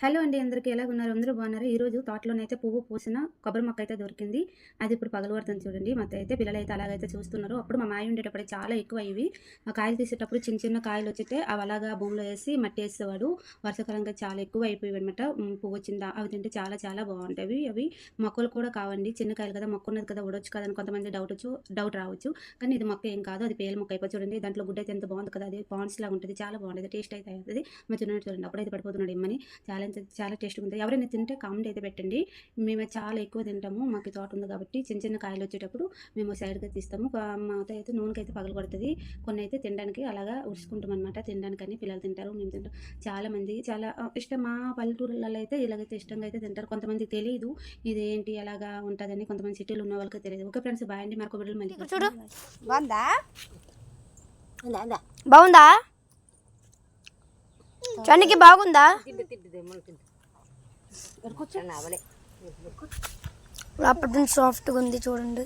Hello అండి అందరికీ ఎలా ఉన్నారు? అందరూ బాగున్నారు? ఈరోజు తోటలోనైతే పువ్వు పూసిన కొబ్బరి మొక్క అయితే దొరికింది. అది ఇప్పుడు పగలగొడుతుంది చూడండి. మొత్తం అయితే పిల్లలు అయితే అలాగైతే చూస్తున్నారు. అప్పుడు మా మాయ ఉండేటప్పుడు చాలా ఎక్కువ ఇవి. కాయలు తీసేటప్పుడు చిన్న చిన్న కాయలు వచ్చితే అవి అలాగా భూమిలో వేసి మట్టి వేసేవాడు. వర్షాకాలంగా చాలా ఎక్కువ అయిపోయి అనమాట పువ్వు వచ్చిందా? అవి తింటే చాలా చాలా బాగుంటాయి అవి మొక్కలు కూడా కావండి. చిన్న కాయలు కదా మొక్క ఉన్నది కదా ఉడవచ్చు కదా అని కొంతమంది డౌట్ వచ్చు డౌట్ రావచ్చు. కానీ ఇది మొక్క ఏం కాదు. అది పేల మొక్క అయిపోయి చూడండి. దాంట్లో గుడ్డ అయితే ఎంత బాగుంది కదా అది పాన్స్ లాగా ఉంటుంది. చాలా బాగుంటుంది టేస్ట్ అయితే అవుతుంది మా చిన్న చూడండి అప్పుడైతే పడిపోతున్నాడు ఇమ్మని. చాలా అంటే చాలా టేస్ట్గా ఉంటుంది. ఎవరైనా తింటే కామెంట్ అయితే పెట్టండి. మేము చాలా ఎక్కువ తింటాము. మాకు తోట ఉంది కాబట్టి చిన్న చిన్న కాయలు వచ్చేటప్పుడు మేము సైడ్గా తీస్తాము. మా అయితే నూనెకి అయితే పగలు కొడుతుంది కొన్ని అయితే తినడానికి అలాగా ఉడుచుకుంటాం అనమాట తినడానికని పిల్లలు తింటారు మేము తింటాం. చాలా మంది చాలా ఇష్టం మా పల్లెటూరులలో అయితే ఇలాగైతే ఇష్టంగా అయితే తింటారు. కొంతమంది తెలియదు ఇది ఏంటి ఎలాగా ఉంటుందని. కొంతమంది సిటీలో ఉన్న వాళ్ళకి తెలియదు. ఓకే ఫ్రెండ్స్ బాయ్ అండి. మరొక బిడ్డలు మళ్ళీ చూడు. బాగుందా? బాగుందా? చనికి బాగుందా? అప్పటి నుంచి సాఫ్ట్గా ఉంది చూడండి.